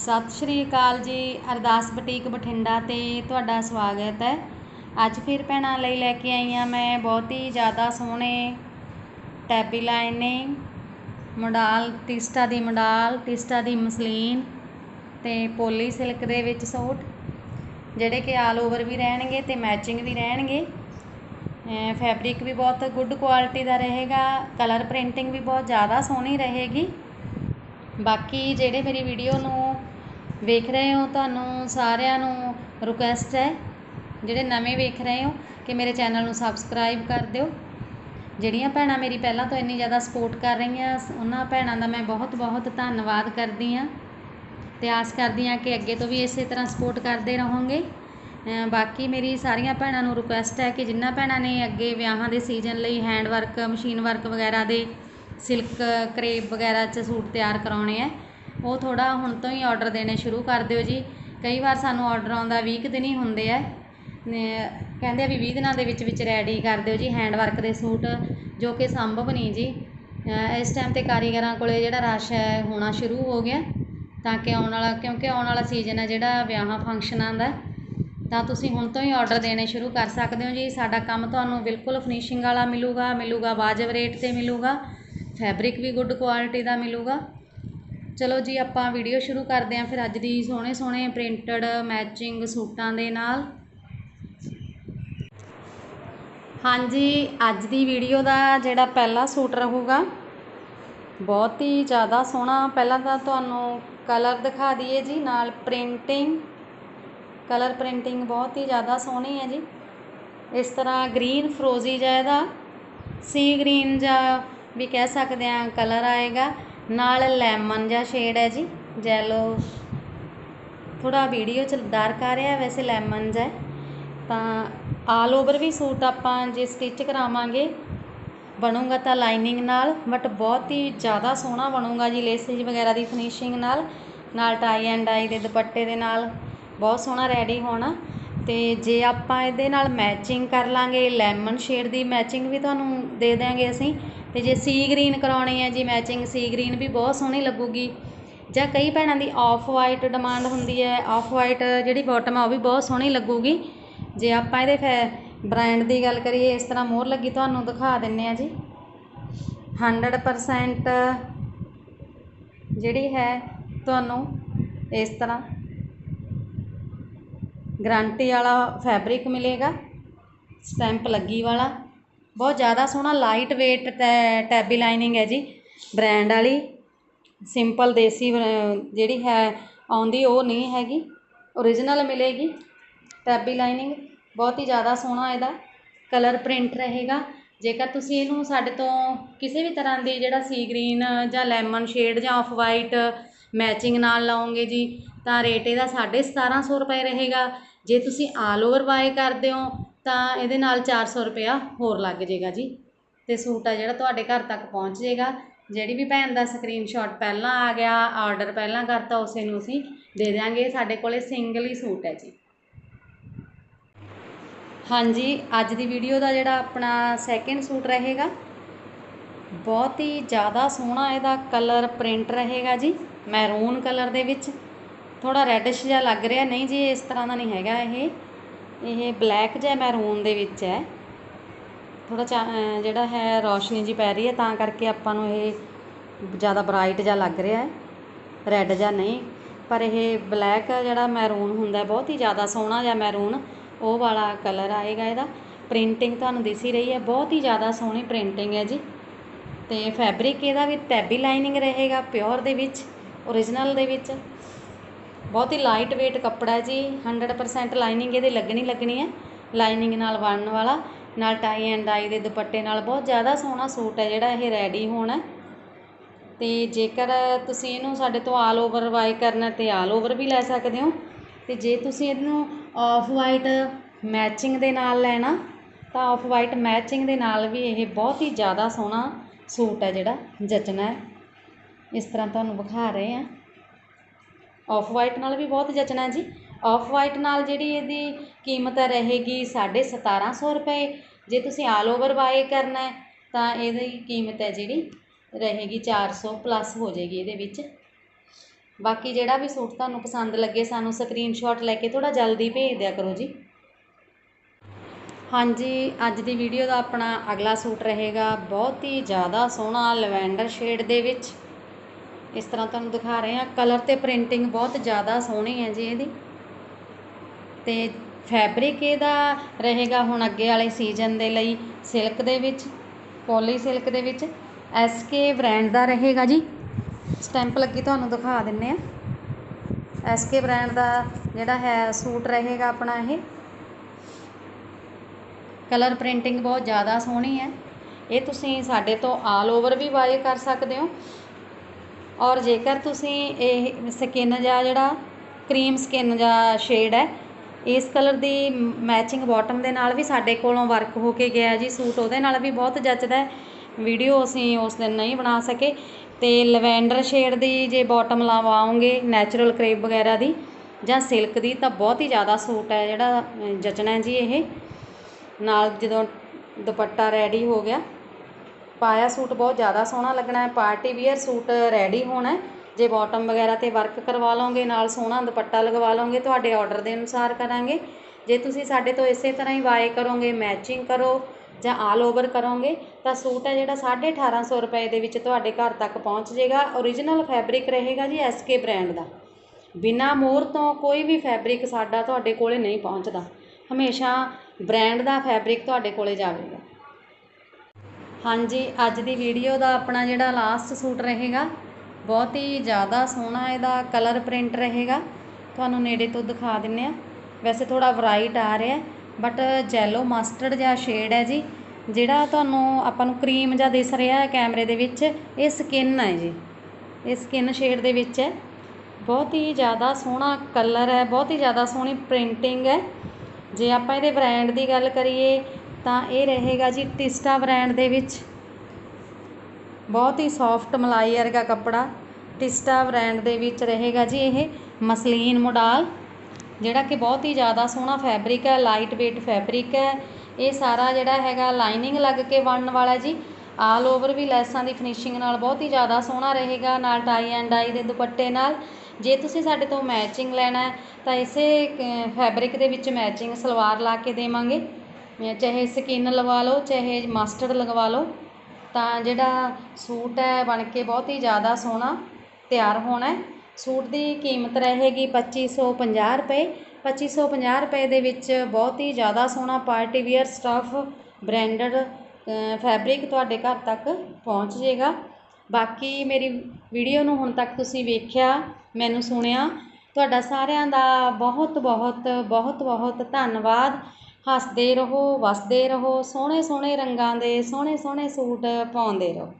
ਸਤਿ ਸ਼੍ਰੀ ਅਕਾਲ ਜੀ, ਅਰਦਾਸ ਬੁਟੀਕ ਬਠਿੰਡਾ ਤੇ ਤੁਹਾਡਾ ਸਵਾਗਤ ਹੈ। ਅੱਜ ਫਿਰ ਭੈਣਾਂ ਲਈ ਲੈ ਕੇ ਆਈ ਹਾਂ ਮੈਂ ਬਹੁਤ ਹੀ ਜ਼ਿਆਦਾ ਸੋਹਣੇ ਟੈਬੀ ਲਾਈਨਿੰਗ, ਮੋਡਾਲ, ਟਿਸਟਾ ਦੀ ਮਡਾਲ, ਟਿਸਟਾ ਦੀ ਮਸਲੀਨ ਤੇ ਪੋਲੀ ਸਿਲਕ ਦੇ ਵਿੱਚ ਸੂਟ, ਜਿਹੜੇ ਕਿ ਆਲ ਓਵਰ ਵੀ ਰਹਿਣਗੇ ਤੇ ਮੈਚਿੰਗ ਵੀ ਰਹਿਣਗੇ। ਫੈਬਰਿਕ ਵੀ ਬਹੁਤ ਗੁੱਡ ਕੁਆਲਿਟੀ ਦਾ ਰਹੇਗਾ ਕਲਰ ਪ੍ਰਿੰਟਿੰਗ ਵੀ ਬਹੁਤ ਜ਼ਿਆਦਾ ਸੋਹਣੀ ਰਹੇਗੀ। ਬਾਕੀ ਜਿਹੜੇ ਮੇਰੀ ਵੀਡੀਓ ਨੂੰ ਵੇਖ ਰਹੇ ਹੋ, ਤੁਹਾਨੂੰ ਸਾਰਿਆਂ ਨੂੰ ਰਿਕੁਐਸਟ ਹੈ, ਜਿਹੜੇ ਨਵੇਂ ਵੇਖ ਰਹੇ ਹੋ, ਕਿ ਮੇਰੇ ਚੈਨਲ ਨੂੰ ਸਬਸਕ੍ਰਾਈਬ ਕਰ ਦਿਓ। ਜਿਹੜੀਆਂ ਭੈਣਾਂ ਮੇਰੀ ਪਹਿਲਾਂ ਤੋਂ ਇੰਨੀ ਜ਼ਿਆਦਾ ਸਪੋਰਟ ਕਰ ਰਹੀਆਂ, ਉਹਨਾਂ ਭੈਣਾਂ ਦਾ ਮੈਂ ਬਹੁਤ ਬਹੁਤ ਧੰਨਵਾਦ ਕਰਦੀ ਹਾਂ ਤੇ ਆਸ ਕਰਦੀ ਹਾਂ ਕਿ ਅੱਗੇ ਤੋਂ ਵੀ ਇਸੇ ਤਰ੍ਹਾਂ ਸਪੋਰਟ ਕਰਦੇ ਰਹੋਗੇ। ਬਾਕੀ ਮੇਰੀ ਸਾਰੀਆਂ ਭੈਣਾਂ ਨੂੰ ਰਿਕੁਐਸਟ ਹੈ ਕਿ ਜਿੰਨਾ ਭੈਣਾਂ ਨੇ ਅੱਗੇ ਵਿਆਹਾਂ ਦੇ ਸੀਜ਼ਨ ਲਈ ਹੈਂਡ ਵਰਕ ਮਸ਼ੀਨ ਵਰਕ ਵਗੈਰਾ ਦੇ ਸਿਲਕ, ਕਰੇਪ ਵਗੈਰਾ 'ਚ ਸੂਟ ਤਿਆਰ ਕਰਵਾਉਣੇ ਹੈ ਉਹ ਥੋੜ੍ਹਾ ਹੁਣ ਤੋਂ ਹੀ ਔਡਰ ਦੇਣੇ ਸ਼ੁਰੂ ਕਰ ਦਿਓ ਜੀ। ਕਈ ਵਾਰ ਸਾਨੂੰ ਔਡਰ ਆਉਂਦਾ 20 ਦਿਨ ਹੀ ਹੁੰਦੇ ਹੈ ਕਹਿੰਦੇ ਆ ਵੀ 20 ਦਿਨਾਂ ਦੇ ਵਿੱਚ ਵਿੱਚ ਰੈਡੀ ਕਰ ਦਿਓ ਜੀ ਹੈਂਡ ਵਰਕ ਦੇ ਸੂਟ, ਜੋ ਕਿ ਸੰਭਵ ਨਹੀਂ ਜੀ। ਇਸ ਟਾਈਮ ਤੇ ਕਾਰੀਗਰਾਂ ਕੋਲ ਜਿਹੜਾ ਰਸ਼ ਹੈ, ਹੋਣਾ ਸ਼ੁਰੂ ਹੋ ਗਿਆ। ਤਾਂ ਕਿ ਆਉਣ ਵਾਲਾ, ਕਿਉਂਕਿ ਆਉਣ ਵਾਲਾ ਸੀਜ਼ਨ ਹੈ ਜਿਹੜਾ ਵਿਆਹਾਂ ਫੰਕਸ਼ਨਾਂ ਦਾ। ਤਾਂ ਤੁਸੀਂ ਹੁਣ ਤੋਂ ਹੀ ਆਰਡਰ ਦੇਣੇ ਸ਼ੁਰੂ ਕਰ ਸਕਦੇ ਹੋ ਜੀ। ਸਾਡਾ ਕੰਮ ਤੁਹਾਨੂੰ ਬਿਲਕੁਲ ਫਿਨਿਸ਼ਿੰਗ ਵਾਲਾ ਮਿਲੂਗਾ ਮਿਲੂਗਾ ਵਾਜਬ ਰੇਟ ਤੇ ਮਿਲੂਗਾ। ਫੈਬਰਿਕ ਵੀ ਗੁੱਡ ਕੁਆਲਿਟੀ ਦਾ ਮਿਲੂਗਾ। ਚਲੋ ਜੀ, ਆਪਾਂ ਵੀਡੀਓ ਸ਼ੁਰੂ ਕਰਦੇ ਹਾਂ ਫਿਰ ਅੱਜ ਦੀ ਸੋਹਣੇ ਸੋਹਣੇ ਪ੍ਰਿੰਟਡ ਮੈਚਿੰਗ ਸੂਟਾਂ ਦੇ ਨਾਲ। ਹਾਂਜੀ, ਅੱਜ ਦੀ ਵੀਡੀਓ ਦਾ ਜਿਹੜਾ ਪਹਿਲਾ ਸੂਟ ਰਹੂਗਾ, ਬਹੁਤ ਹੀ ਜ਼ਿਆਦਾ ਸੋਹਣਾ। ਪਹਿਲਾਂ ਤਾਂ ਤੁਹਾਨੂੰ ਕਲਰ ਦਿਖਾ ਦਈਏ ਜੀ, ਨਾਲ ਪ੍ਰਿੰਟਿੰਗ ਕਲਰ ਪ੍ਰਿੰਟਿੰਗ ਬਹੁਤ ਹੀ ਜ਼ਿਆਦਾ ਸੋਹਣੀ ਹੈ ਜੀ। ਇਸ ਤਰ੍ਹਾਂ ਗ੍ਰੀਨ ਫਰੋਜ਼ੀ ਜਿਹਾ ਇਹਦਾ ਸੀ ਗ੍ਰੀਨ ਜਾਂ ਵੀ ਕਹਿ ਸਕਦੇ ਹਾਂ ਕਲਰ ਆਏਗਾ। ਨਾਲ ਲੈਮਨ ਜਿਹਾ ਸ਼ੇਡ ਹੈ ਜੀ ਜੈਲੋ ਥੋੜਾ ਵੀਡੀਓ ਚ ਡਾਰਕ ਆ ਰਿਹਾ ਵੈਸੇ ਲੈਮਨ ਜਿਹਾ ਤਾਂ ਆਲ ਓਵਰ ਵੀ ਸੂਟ ਆਪਾਂ ਜੇ ਸਟਿਚ ਕਰਾਵਾਂਗੇ, ਬਣੂਗਾ ਤਾਂ ਲਾਈਨਿੰਗ ਨਾਲ ਬਟ ਬਹੁਤ ਹੀ ਜ਼ਿਆਦਾ ਸੋਹਣਾ ਬਣੂਗਾ ਜੀ ਲੇਸਿਸ ਵਗੈਰਾ ਦੀ ਫਿਨਿਸ਼ਿੰਗ ਨਾਲ। ਨਾਲ ਟਾਈ ਐਂਡ ਡਾਈ ਦੇ ਦੁਪੱਟੇ ਦੇ ਨਾਲ, ਬਹੁਤ ਸੋਹਣਾ ਰੈਡੀ ਹੋਣਾ। ਤੇ ਜੇ ਆਪਾਂ ਇਹਦੇ ਨਾਲ ਮੈਚਿੰਗ ਕਰ ਲਾਂਗੇ ਲੈਮਨ ਸ਼ੇਡ ਦੀ ਮੈਚਿੰਗ ਵੀ ਤੁਹਾਨੂੰ ਦੇ ਦਿਆਂਗੇ ਅਸੀਂ। ਅਤੇ ਜੇ ਸੀ ਗ੍ਰੀਨ ਕਰਵਾਉਣੀ ਹੈ, ਜੀ ਮੈਚਿੰਗ ਸੀ ਗ੍ਰੀਨ ਵੀ ਬਹੁਤ ਸੋਹਣੀ ਲੱਗੂਗੀ। ਜਾਂ ਕਈ ਭੈਣਾਂ ਦੀ ਆਫ ਵਾਈਟ ਡਿਮਾਂਡ ਹੁੰਦੀ ਹੈ ਆਫ ਵਾਈਟ ਜਿਹੜੀ ਬੋਟਮ ਆ, ਉਹ ਵੀ ਬਹੁਤ ਸੋਹਣੀ ਲੱਗੂਗੀ। ਜੇ ਆਪਾਂ ਇਹਦੇ ਫੈ ਬ੍ਰਾਂਡ ਦੀ ਗੱਲ ਕਰੀਏ, ਇਸ ਤਰ੍ਹਾਂ ਮੋਹਰ ਲੱਗੀ, ਤੁਹਾਨੂੰ ਦਿਖਾ ਦਿੰਨੇ ਆ ਜੀ। 100% ਜਿਹੜੀ ਹੈ, ਤੁਹਾਨੂੰ ਇਸ ਤਰ੍ਹਾਂ ਗਰੰਟੀ ਵਾਲਾ ਫੈਬਰਿਕ ਮਿਲੇਗਾ ਸਟੈਂਪ ਲੱਗੀ ਵਾਲਾ। ਬਹੁਤ ਜ਼ਿਆਦਾ ਸੋਹਣਾ ਲਾਈਟ ਵੇਟ ਟੈ ਟੈਬੀ ਲਾਈਨਿੰਗ ਹੈ ਜੀ। ਬ੍ਰੈਂਡ ਵਾਲੀ। ਸਿੰਪਲ ਦੇਸੀ ਜਿਹੜੀ ਹੈ, ਆਉਂਦੀ ਉਹ ਨਹੀਂ ਹੈਗੀ। ਓਰੀਜਨਲ ਮਿਲੇਗੀ। ਟੈਬੀ ਲਾਈਨਿੰਗ ਬਹੁਤ ਹੀ ਜ਼ਿਆਦਾ ਸੋਹਣਾ ਇਹਦਾ। ਕਲਰ ਪ੍ਰਿੰਟ ਰਹੇਗਾ। ਜੇਕਰ ਤੁਸੀਂ ਇਹਨੂੰ ਸਾਡੇ ਤੋਂ ਕਿਸੇ ਵੀ ਤਰ੍ਹਾਂ ਦੀ ਜਿਹੜਾ ਸੀ ਗ੍ਰੀਨ ਜਾਂ ਲੈਮਨ ਸ਼ੇਡ ਜਾਂ ਆਫ ਵਾਈਟ ਮੈਚਿੰਗ ਨਾਲ ਲਾਓਗੇ ਜੀ, ਤਾਂ ਰੇਟ ਇਹਦਾ 1750 ਰੁਪਏ ਰਹੇਗਾ। ਜੇ ਤੁਸੀਂ ਆਲ ਓਵਰ ਬਾਏ ਕਰਦੇ ਹੋ ਤਾਂ ਇਹਦੇ ਨਾਲ ਚਾਰ ਸੌ ਰੁਪਇਆ ਹੋਰ ਲੱਗ ਜਾਏਗਾ ਜੀ। ਅਤੇ ਸੂਟ ਆ ਜਿਹੜਾ ਤੁਹਾਡੇ ਘਰ ਤੱਕ ਪਹੁੰਚ ਜਾਏਗਾ। ਜਿਹੜੀ ਵੀ ਭੈਣ ਦਾ ਸਕਰੀਨਸ਼ਾਟ ਪਹਿਲਾਂ ਆ ਗਿਆ ਆਰਡਰ ਪਹਿਲਾਂ ਕਰਤਾ, ਉਸੇ ਨੂੰ ਅਸੀਂ ਦੇ ਦਿਆਂਗੇ। ਸਾਡੇ ਕੋਲੇ ਸਿੰਗਲ ਹੀ ਸੂਟ ਹੈ ਜੀ। ਹਾਂਜੀ, ਅੱਜ ਦੀ ਵੀਡੀਓ ਦਾ ਜਿਹੜਾ ਆਪਣਾ ਸੈਕਿੰਡ ਸੂਟ ਰਹੇਗਾ, ਬਹੁਤ ਹੀ ਜ਼ਿਆਦਾ ਸੋਹਣਾ ਇਹਦਾ ਕਲਰ ਪ੍ਰਿੰਟ ਰਹੇਗਾ ਜੀ ਮੈਰੂਨ ਕਲਰ ਦੇ ਵਿੱਚ। ਥੋੜਾ ਰੈਡਿਸ਼ ਜਿਹਾ ਲੱਗ ਰਿਹਾ। ਨਹੀਂ ਜੀ, ਇਸ ਤਰ੍ਹਾਂ ਦਾ ਨਹੀਂ ਹੈਗਾ ਇਹ। ਇਹ ਬਲੈਕ ਜਿਹਾ ਮੈਰੂਨ ਦੇ ਵਿੱਚ ਹੈ। ਥੋੜਾ ਜਿਹੜਾ ਹੈ ਰੋਸ਼ਨੀ ਜੀ ਪੈ ਰਹੀ ਹੈ, ਤਾਂ ਕਰਕੇ ਆਪਾਂ ਨੂੰ ਇਹ ਜ਼ਿਆਦਾ ਬ੍ਰਾਈਟ ਜਿਹਾ ਲੱਗ ਰਿਹਾ ਹੈ। ਰੈੱਡ ਜਿਹਾ ਨਹੀਂ। ਪਰ ਇਹ ਬਲੈਕ ਜਿਹੜਾ ਮੈਰੂਨ ਹੁੰਦਾ, ਬਹੁਤ ਹੀ ਜ਼ਿਆਦਾ ਸੋਹਣਾ ਜਿਹਾ ਮੈਰੂਨ ਉਹ ਵਾਲਾ ਕਲਰ ਆਏਗਾ ਇਹਦਾ। ਪ੍ਰਿੰਟਿੰਗ ਤੁਹਾਨੂੰ ਦਿਸ ਹੀ ਰਹੀ ਹੈ, ਬਹੁਤ ਹੀ ਜ਼ਿਆਦਾ ਸੋਹਣੀ ਪ੍ਰਿੰਟਿੰਗ ਹੈ ਜੀ। ਤੇ ਫੈਬਰਿਕ ਇਹਦਾ ਵੀ ਟੈਬੀ ਲਾਈਨਿੰਗ ਰਹੇਗਾ ਪਿਓਰ ਦੇ ਵਿੱਚ ਓਰੀਜਨਲ ਦੇ ਵਿੱਚ। ਬਹੁਤ ਹੀ ਲਾਈਟ ਵੇਟ ਕੱਪੜਾ ਜੀ 100% ਲਾਈਨਿੰਗ ਇਹਦੇ ਲੱਗਣੀ ਲੱਗਣੀ ਹੈ ਲਾਈਨਿੰਗ ਨਾਲ ਬਣਨ ਵਾਲਾ, ਨਾਲ ਟਾਈ ਐਂਡ ਡਾਈ ਦੇ ਦੁਪੱਟੇ ਨਾਲ ਬਹੁਤ ਜ਼ਿਆਦਾ ਸੋਹਣਾ ਸੂਟ ਹੈ ਜਿਹੜਾ ਇਹ ਰੈਡੀ ਹੋਣਾ ਤੇ ਜੇਕਰ ਤੁਸੀਂ ਇਹਨੂੰ ਸਾਡੇ ਤੋਂ ਆਲ ਓਵਰ ਬਾਈ ਕਰਨਾ ਤੇ ਆਲ ਓਵਰ ਵੀ ਲੈ ਸਕਦੇ ਹੋ, ਤੇ ਜੇ ਤੁਸੀਂ ਇਹਨੂੰ ਆਫ ਵਾਈਟ ਮੈਚਿੰਗ ਦੇ ਨਾਲ ਲੈਣਾ, ਤਾਂ ਆਫ ਵਾਈਟ ਮੈਚਿੰਗ ਦੇ ਨਾਲ ਵੀ ਇਹ ਬਹੁਤ ਹੀ ਜ਼ਿਆਦਾ ਸੋਹਣਾ ਸੂਟ ਹੈ ਜਿਹੜਾ ਜਚਣਾ ਇਸ ਤਰ੍ਹਾਂ ਤੁਹਾਨੂੰ ਵਿਖਾ ਰਹੇ ਆ ਔਫ ਵਾਈਟ ਨਾਲ ਵੀ ਬਹੁਤ ਜਚਣਾ ਜੀ। ਔਫ ਵਾਈਟ ਨਾਲ ਜਿਹੜੀ ਇਹਦੀ ਕੀਮਤ ਰਹੇਗੀ 1750 ਰੁਪਏ। ਜੇ ਤੁਸੀਂ ਆਲ ਓਵਰ ਬਾਏ ਕਰਨਾ ਤਾਂ ਇਹਦੀ ਕੀਮਤ ਹੈ ਜਿਹੜੀ ਰਹੇਗੀ ਚਾਰ ਸੌ ਪਲੱਸ ਹੋ ਜਾਏਗੀ ਇਹਦੇ ਵਿੱਚ। ਬਾਕੀ ਜਿਹੜਾ ਵੀ ਸੂਟ ਤੁਹਾਨੂੰ ਪਸੰਦ ਲੱਗੇ, ਸਾਨੂੰ ਸਕਰੀਨਸ਼ਾਟ ਲੈ ਕੇ ਥੋੜਾ ਜਲਦੀ ਭੇਜ ਦਿਆ ਕਰੋ ਜੀ। ਹਾਂਜੀ, ਅੱਜ ਦੀ ਵੀਡੀਓ ਦਾ ਆਪਣਾ ਅਗਲਾ ਸੂਟ ਰਹੇਗਾ ਬਹੁਤ ਹੀ ਜ਼ਿਆਦਾ ਸੋਹਣਾ ਲਵੈਂਡਰ ਸ਼ੇਡ ਦੇ ਵਿੱਚ। ਇਸ ਤਰ੍ਹਾਂ ਤੁਹਾਨੂੰ ਦਿਖਾ ਰਹੇ ਹਾਂ। ਕਲਰ ਤੇ ਪ੍ਰਿੰਟਿੰਗ ਬਹੁਤ ਜ਼ਿਆਦਾ ਸੋਹਣੀ ਹੈ ਜੀ ਇਹਦੀ। ਤੇ ਫੈਬਰਿਕ ਇਹਦਾ ਰਹੇਗਾ ਹੁਣ ਅੱਗੇ ਵਾਲੇ ਸੀਜ਼ਨ ਦੇ ਲਈ ਸਿਲਕ ਦੇ ਵਿੱਚ, ਪੋਲੀ ਸਿਲਕ ਦੇ ਵਿੱਚ। ਐਸਕੇ ਬ੍ਰਾਂਡ ਦਾ ਰਹੇਗਾ ਜੀ। ਸਟੈਂਪ ਲੱਗੀ ਤੁਹਾਨੂੰ ਦਿਖਾ ਦਿੰਨੇ ਆ। ਐਸਕੇ ਬ੍ਰਾਂਡ ਦਾ ਜਿਹੜਾ ਹੈ ਸੂਟ ਰਹੇਗਾ ਆਪਣਾ ਇਹ। ਕਲਰ ਪ੍ਰਿੰਟਿੰਗ ਬਹੁਤ ਜ਼ਿਆਦਾ ਸੋਹਣੀ ਹੈ। ਇਹ ਤੁਸੀਂ ਸਾਡੇ ਤੋਂ ਆਲ ਓਵਰ ਵੀ ਬਾਏ ਕਰ ਸਕਦੇ ਹੋ। ਔਰ ਜੇਕਰ ਤੁਸੀਂ ਇਹ ਸਕਿਨ ਜਾਂ ਜਿਹੜਾ ਕਰੀਮ ਸਕਿਨ ਜਾਂ ਸ਼ੇਡ ਹੈ, ਇਸ ਕਲਰ ਦੀ ਮੈਚਿੰਗ ਬੋਟਮ ਦੇ ਨਾਲ ਵੀ ਸਾਡੇ ਕੋਲੋਂ ਵਰਕ ਹੋ ਕੇ ਗਿਆ ਜੀ ਸੂਟ ਉਹਦੇ ਨਾਲ ਵੀ ਬਹੁਤ ਜੱਚਦਾ ਵੀਡੀਓ ਅਸੀਂ ਉਸ ਦਿਨ ਨਹੀਂ ਬਣਾ ਸਕੇ। ਤੇ ਲਵੈਂਡਰ ਸ਼ੇਡ ਦੀ ਜੇ ਬਾਟਮ ਲਵਾਓਗੇ ਨੈਚੁਰਲ ਕਰੇਪ ਵਗੈਰਾ ਦੀ ਜਾਂ ਸਿਲਕ ਦੀ, ਤਾਂ ਬਹੁਤ ਹੀ ਜ਼ਿਆਦਾ ਸੂਟ ਹੈ ਜਿਹੜਾ ਜਚਣਾ ਜੀ ਇਹ। ਨਾਲ ਜਦੋਂ ਦੁਪੱਟਾ ਰੈਡੀ ਹੋ ਗਿਆ ਪਾਇਆ ਸੂਟ ਬਹੁਤ ਜ਼ਿਆਦਾ ਸੋਹਣਾ ਲੱਗਣਾ ਪਾਰਟੀ ਵੀਅਰ ਸੂਟ ਰੈਡੀ ਹੋਣਾ ਜੇ ਬਾਟਮ ਵਗੈਰਾ ਤੇ ਵਰਕ ਕਰਵਾ ਲਓਗੇ, ਨਾਲ ਸੋਹਣਾ ਦੁਪੱਟਾ ਲਗਵਾ ਲਓਗੇ, ਤੁਹਾਡੇ ਆਰਡਰ ਦੇ ਅਨੁਸਾਰ ਕਰਾਂਗੇ। ਜੇ ਤੁਸੀਂ ਸਾਡੇ ਤੋਂ ਇਸੇ ਤਰ੍ਹਾਂ ਹੀ ਬਾਏ ਕਰੋਗੇ ਮੈਚਿੰਗ ਕਰੋ ਜਾਂ ਆਲ ਓਵਰ ਕਰੋਗੇ, ਤਾਂ ਸੂਟ ਹੈ ਜਿਹੜਾ 1850 ਰੁਪਏ ਦੇ ਵਿੱਚ ਤੁਹਾਡੇ ਘਰ ਤੱਕ ਪਹੁੰਚ ਜਾਏਗਾ। origignal ਫੈਬਰਿਕ ਰਹੇਗਾ ਜੀ ਐਸਕੇ ਬ੍ਰਾਂਡ ਦਾ। ਬਿਨਾ ਮੋਹਰ ਤੋਂ ਕੋਈ ਵੀ ਫੈਬਰਿਕ ਸਾਡਾ ਤੁਹਾਡੇ ਕੋਲੇ ਨਹੀਂ ਪਹੁੰਚਦਾ। ਹਮੇਸ਼ਾ ਬ੍ਰਾਂਡ ਦਾ ਫੈਬਰਿਕ ਤੁਹਾਡੇ ਕੋਲੇ ਜਾਵੇਗਾ। ਹਾਂਜੀ, ਅੱਜ ਦੀ ਵੀਡੀਓ ਦਾ ਆਪਣਾ ਜਿਹੜਾ ਲਾਸਟ ਸੂਟ ਰਹੇਗਾ, ਬਹੁਤ ਹੀ ਜ਼ਿਆਦਾ ਸੋਹਣਾ ਇਹਦਾ ਕਲਰ ਪ੍ਰਿੰਟ ਰਹੇਗਾ। ਤੁਹਾਨੂੰ ਨੇੜੇ ਤੋਂ ਦਿਖਾ ਦਿੰਨੇ ਆ। ਵੈਸੇ ਥੋੜਾ ਬ੍ਰਾਈਟ ਆ ਰਿਹਾ ਬਟ ਜੈਲੋ ਮਸਟਰਡ ਜਿਹਾ ਸ਼ੇਡ ਹੈ ਜੀ, ਜਿਹੜਾ ਤੁਹਾਨੂੰ ਆਪਾਂ ਨੂੰ ਕਰੀਮ ਜਿਹਾ ਦਿਸ ਰਿਹਾ ਹੈ ਕੈਮਰੇ ਦੇ ਵਿੱਚ, ਇਹ ਸਕਿਨ ਹੈ ਜੀ। ਇਹ ਸਕਿਨ ਸ਼ੇਡ ਦੇ ਵਿੱਚ ਹੈ। ਬਹੁਤ ਹੀ ਜ਼ਿਆਦਾ ਸੋਹਣਾ ਕਲਰ ਹੈ, ਬਹੁਤ ਹੀ ਜ਼ਿਆਦਾ ਸੋਹਣੀ ਪ੍ਰਿੰਟਿੰਗ ਹੈ। ਜੇ ਆਪਾਂ ਇਹਦੇ ਬ੍ਰਾਂਡ ਦੀ ਗੱਲ ਕਰੀਏ ਤਾਂ ਇਹ ਰਹੇਗਾ ਜੀ ਟਿਸਟਾ ਬ੍ਰਾਂਡ ਦੇ ਵਿੱਚ। ਬਹੁਤ ਹੀ ਸੌਫਟ ਮਲਾਈ ਵਰਗਾ ਕੱਪੜਾ ਟਿਸਟਾ ਬ੍ਰਾਂਡ ਦੇ ਵਿੱਚ ਰਹੇਗਾ ਜੀ ਇਹ ਮਸਲੀਨ ਮੋਡਲ, ਜਿਹੜਾ ਕਿ ਬਹੁਤ ਹੀ ਜ਼ਿਆਦਾ ਸੋਹਣਾ ਫੈਬਰਿਕ ਹੈ ਲਾਈਟ weight ਫੈਬਰਿਕ ਹੈ। ਇਹ ਸਾਰਾ ਜਿਹੜਾ ਹੈਗਾ ਲਾਈਨਿੰਗ ਲੱਗ ਕੇ ਬਣਨ ਵਾਲਾ ਜੀ। ਆਲ ਓਵਰ ਵੀ ਲੈਸਾਂ ਦੀ ਫਿਨਿਸ਼ਿੰਗ ਨਾਲ ਬਹੁਤ ਹੀ ਜ਼ਿਆਦਾ ਸੋਹਣਾ ਰਹੇਗਾ, ਨਾਲ ਟਾਈ ਐਂਡ ਡਾਈ ਦੇ ਦੁਪੱਟੇ ਨਾਲ। ਜੇ ਤੁਸੀਂ ਸਾਡੇ ਤੋਂ ਮੈਚਿੰਗ ਲੈਣਾ ਹੈ, ਤਾਂ ਇਸੇ ਫੈਬਰਿਕ ਦੇ ਵਿੱਚ ਮੈਚਿੰਗ ਸਲਵਾਰ ਲਾ ਕੇ ਦੇਵਾਂਗੇ। ਚਾਹੇ ਸਕਿਨ ਲਵਾ ਲਓ, ਚਾਹੇ ਮਸਟਰਡ ਲਗਵਾ ਲਓ, ਤਾਂ ਜਿਹੜਾ ਸੂਟ ਹੈ ਬਣ ਕੇ ਬਹੁਤ ਹੀ ਜ਼ਿਆਦਾ ਸੋਹਣਾ ਤਿਆਰ ਹੋਣਾ ਸੂਟ ਦੀ ਕੀਮਤ ਰਹੇਗੀ 2550 ਰੁਪਏ। 2550 ਰੁਪਏ ਦੇ ਵਿੱਚ ਬਹੁਤ ਹੀ ਜ਼ਿਆਦਾ ਸੋਹਣਾ party wear stuff branded fabric ਤੁਹਾਡੇ ਘਰ ਤੱਕ ਪਹੁੰਚ ਜਾਏਗਾ। ਬਾਕੀ ਮੇਰੀ ਵੀਡੀਓ ਨੂੰ ਹੁਣ ਤੱਕ ਤੁਸੀਂ ਵੇਖਿਆ, ਮੈਨੂੰ ਸੁਣਿਆ, ਤੁਹਾਡਾ ਸਾਰਿਆਂ ਦਾ ਬਹੁਤ ਬਹੁਤ ਬਹੁਤ ਬਹੁਤ ਧੰਨਵਾਦ। ਹੱਸਦੇ ਰਹੋ ਵਸਦੇ ਰਹੋ ਸੋਹਣੇ ਸੋਹਣੇ ਰੰਗਾਂ ਦੇ ਸੋਹਣੇ ਸੋਹਣੇ ਸੂਟ ਪਾਉਂਦੇ ਰਹੋ।